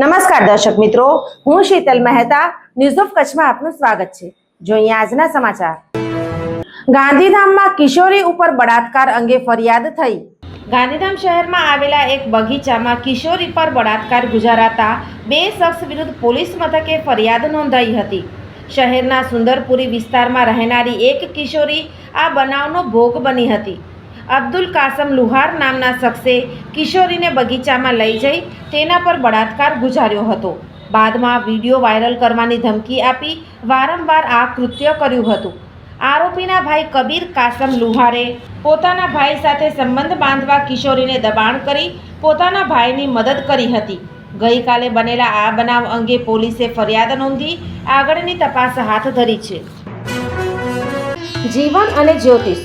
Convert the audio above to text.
નમસ્કાર દર્શક મિત્રો, હું શીતલ મહેતા. ન્યૂઝ ઓફ કચ્છમાં આપનું સ્વાગત છે. જોઈએ આજના સમાચાર. ગાંધીધામમાં કિશોરી ઉપર બળાત્કાર અંગે ફરિયાદ થઈ. ગાંધીધામ શહેરમાં આવેલા એક બગીચામાં કિશોરી પર બળાત્કાર ગુજારાતા બે શખ્સ વિરુદ્ધ પોલીસ મથકે ફરિયાદ નોંધાઈ હતી. શહેરના સુંદરપુરી વિસ્તારમાં રહેનારી એક કિશોરી આ બનાવનો ભોગ બની હતી. અબ્દુલ કાસમ લુહાર નામના શખ્સે કિશોરીને બગીચામાં લઈ જઈ તેના પર બળાત્કાર ગુજાર્યો હતો. બાદમાં વીડિયો વાયરલ કરવાની ધમકી આપી વારંવાર આ કૃત્ય કર્યું હતું. આરોપીના ભાઈ કબીર કાસમ લુહારે પોતાના ભાઈ સાથે સંબંધ બાંધવા કિશોરીને દબાણ કરી પોતાના ભાઈની મદદ કરી હતી. ગઈકાલે બનેલા આ બનાવ અંગે પોલીસે ફરિયાદ નોંધી આગળની તપાસ હાથ ધરી છે. જીવન અને જ્યોતિષ.